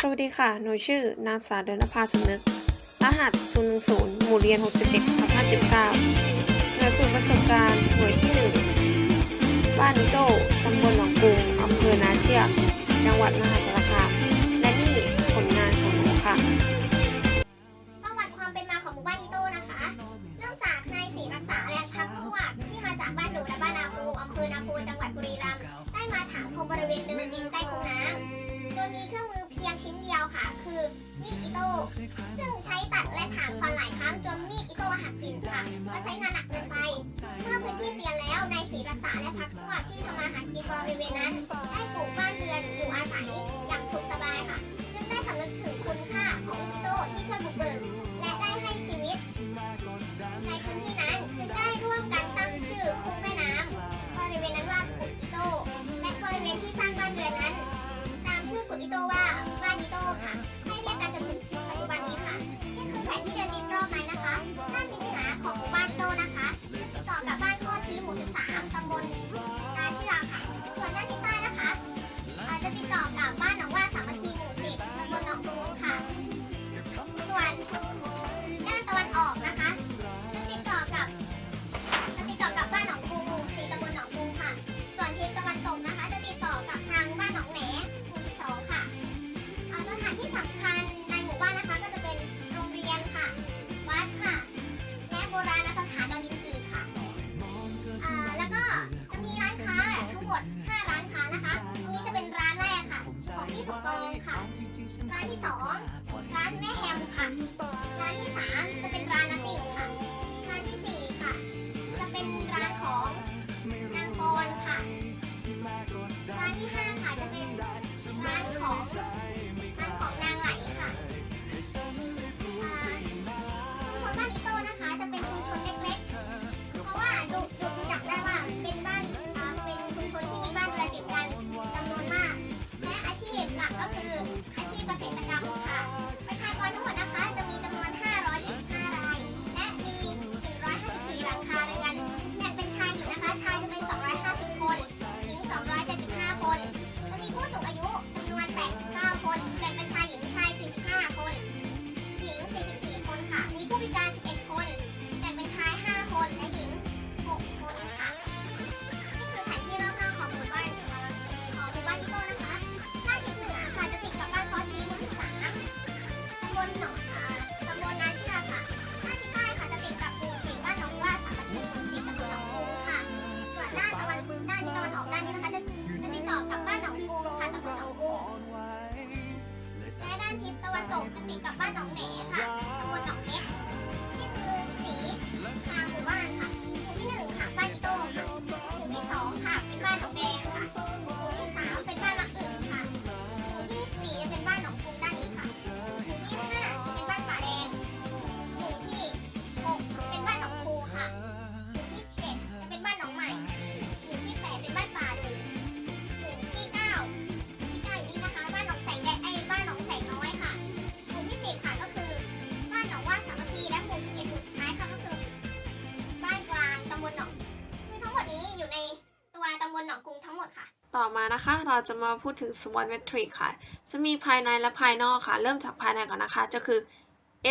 สวัสดีค่ะ หนูชื่อนางสาวเดนภาสมนึก รหัส 010 หมู่เรียน 61ทับ59หน่วยฝึกประสบการณ์หน่วยที่ 1 บ้านโต้ตำบลหนองกรุงอำเภอนาเชือกจังหวัดมหา โต้ซึ่งใช้ตัดและถางฟันหลายครั้งจนมีดอิโต้หักผินค่ะเพราะใช้งานหนักเกินไปเมื่อพื้นที่เตียนแล้วนายศรีรักษาและพักพวกที่ทำมาหากินบริเวณนั้น ได้ปลูกบ้านเรือนอยู่อาศัยอย่างสุขสบายค่ะ จึงได้สำนึกถึงคุณค่าของมิโต้ที่ช่วยบุกเบิกและได้ให้ชีวิต ในพื้นที่นั้นจึงได้ร่วมกันตั้งชื่อคุ้งแม่น้ำบริเวณนั้นว่ากุดอิโต้และบริเวณที่สร้างบ้านเรือนนั้น ตามชื่อกุดอิโต้ว่าบ้านอิโต้ค่ะ นี่คือแผนที่เดินรอบไม้นะคะ ที่สองร้านแม่แฮมค่ะ ติกจะติดกับบ้านหนองแหนค่ะ ต่อมานะคะ เราจะมาพูดถึง SWOT metric ค่ะ จะมีภายในและภายนอกค่ะ เริ่มจากภายในก่อนนะคะ จะคือ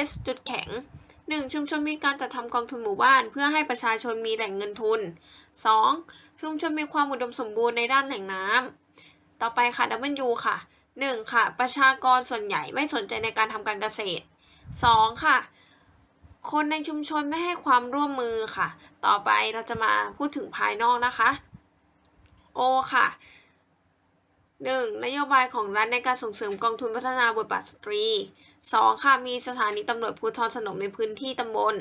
S จุดแข็ง 1. ชุมชนมีการจัดทำกองทุนหมู่บ้าน เพื่อให้ประชาชนมีแหล่งเงินทุน 2. ชุมชนมีความอุดมสมบูรณ์ในด้านแหล่งน้ำต่อไปค่ะ W ค่ะ 1. ค่ะ ประชากรส่วนใหญ่ไม่สนใจในการทำการเกษตร 2. ค่ะ คนในชุมชนไม่ให้ความร่วมมือค่ะ ต่อไปเราจะมาพูดถึงภายนอกนะคะ O ค่ะ 1. นโยบายของรัฐในการส่งเสริมกองทุนพัฒนาบทบาทสตรี 2. ค่ะ มีสถานีตำรวจภูธรสนมในพื้นที่ตำบล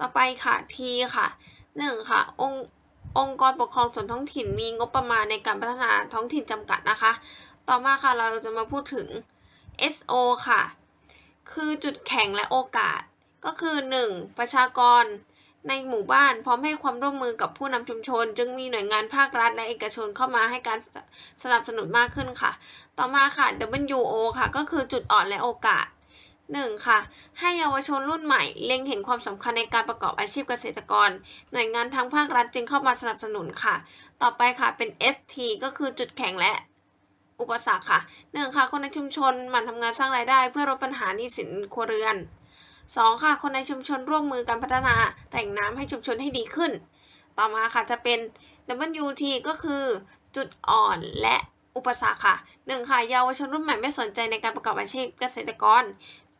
ต่อไปค่ะ T ค่ะ 1. ค่ะ องค์องค์กรปกครองส่วนท้องถิ่นมีงบประมาณในการพัฒนาท้องถิ่นจำกัดนะคะ ต่อมาค่ะเราจะมาพูดถึง SO ค่ะ คือจุดแข็งและโอกาส ก็คือ 1. ประชากร ในหมู่บ้านพร้อมให้ความร่วมมือกับผู้นำชุมชน จึงมีหน่วยงานภาครัฐและเอกชนเข้ามาให้การสนับสนุนมากขึ้นค่ะ ต่อมาค่ะ WO ค่ะ ก็คือจุดอ่อนและโอกาส 1. ค่ะ ให้เยาวชนรุ่นใหม่ เล็งเห็นความสำคัญในการประกอบอาชีพเกษตรกร หน่วยงานทางภาครัฐจึงเข้ามาสนับสนุนค่ะ ต่อไปค่ะเป็น ST ก็คือจุดแข็งและอุปสรรคค่ะหนึ่งค่ะคนในชุมชนหมั่นทำงานสร้างรายได้ เพื่อลดปัญหาหนี้สินครัวเรือน สองค่ะ คนในชุมชนร่วมมือกันพัฒนาแหล่งน้ำให้ชุมชนให้ดีขึ้น ต่อมาค่ะจะเป็น WT ก็คือจุดอ่อนและอุปสรรคค่ะหนึ่งค่ะเยาวชนรุ่นใหม่ไม่สนใจในการประกอบอาชีพเกษตรกร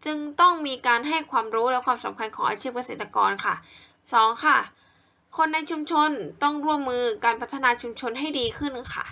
จึงต้องมีการให้ความรู้และความสำคัญของอาชีพเกษตรกรค่ะสองค่ะ คนในชุมชนต้องร่วมมือการพัฒนาชุมชนให้ดีขึ้นค่ะ